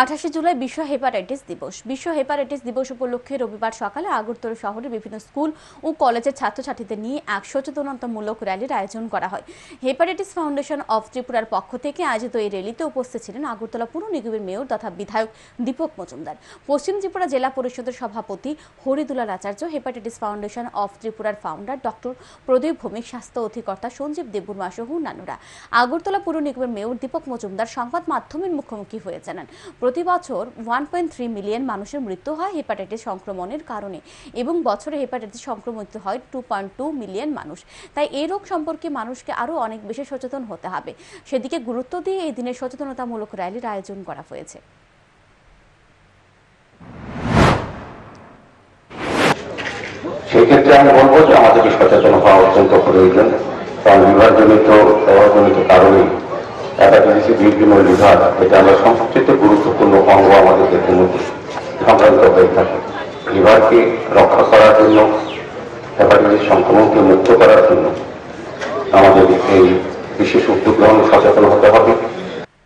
আঠাশে জুলাই বিশ্ব হেপাটাইটিস দিবস। বিশ্ব হেপাটাইটিস দিবস উপলক্ষে রবিবার সকালে আগরতলা শহরের বিভিন্ন স্কুল ও কলেজের ছাত্রছাত্রীদের নিয়ে এক সচেতনতামূলক র্যালির আয়োজন করা হয়। হেপাটাইটিস ফাউন্ডেশন অফ ত্রিপুরার পক্ষ থেকে আয়োজিত এই র্যালিতে উপস্থিত ছিলেন আগরতলা পুর নিগমের মেয়র তথা বিধায়ক দীপক মজুমদার। পশ্চিম ত্রিপুরা জেলা পরিষদের সভাপতি Haridulal Acharya, hepatitis foundation of ত্রিপুরার ফাউন্ডার ডক্টর প্রদীপ ভৌমিক, স্বাস্থ্য অধিকর্তা সঞ্জীব দেববর্মা সহ অন্যান্যরা। আগরতলা পুর নিগমের মেয়র দীপক মজুমদার সংবাদ মাধ্যমের মুখোমুখি হয়ে জানান। প্রতি বছর ওয়ান মিলিয়ন মানুষের মৃত্যু হয় হেপাটাইটিস সংক্রমণের কারণে এবং বছরে হেপাটাইটিস সংক্রমিত হয় টু মিলিয়ন মানুষ। তাই এই রোগ সম্পর্কে মানুষকে আরও অনেক বেশি সচেতন হতে হবে। সেদিকে গুরুত্ব দিয়ে এই দিনের সচেতনতামূলক র্যালির আয়োজন করা হয়েছে। সেই ক্ষেত্রে আমি বলব যে আমাদেরকে সচেতন হওয়া অত্যন্ত প্রয়োজন। কারণ লিভারজনিত শহরজনিত কারণে হ্যাপাটাইটিস বিভিন্ন লিভার এটা আমরা সবচেয়ে লিভারকে রক্ষা করার জন্য হেপাটাইটিস সংক্রমণকে মুক্ত করার জন্য আমাদের এই বিশেষ উদ্যোগ গ্রহণ সচেতন হতে হবে।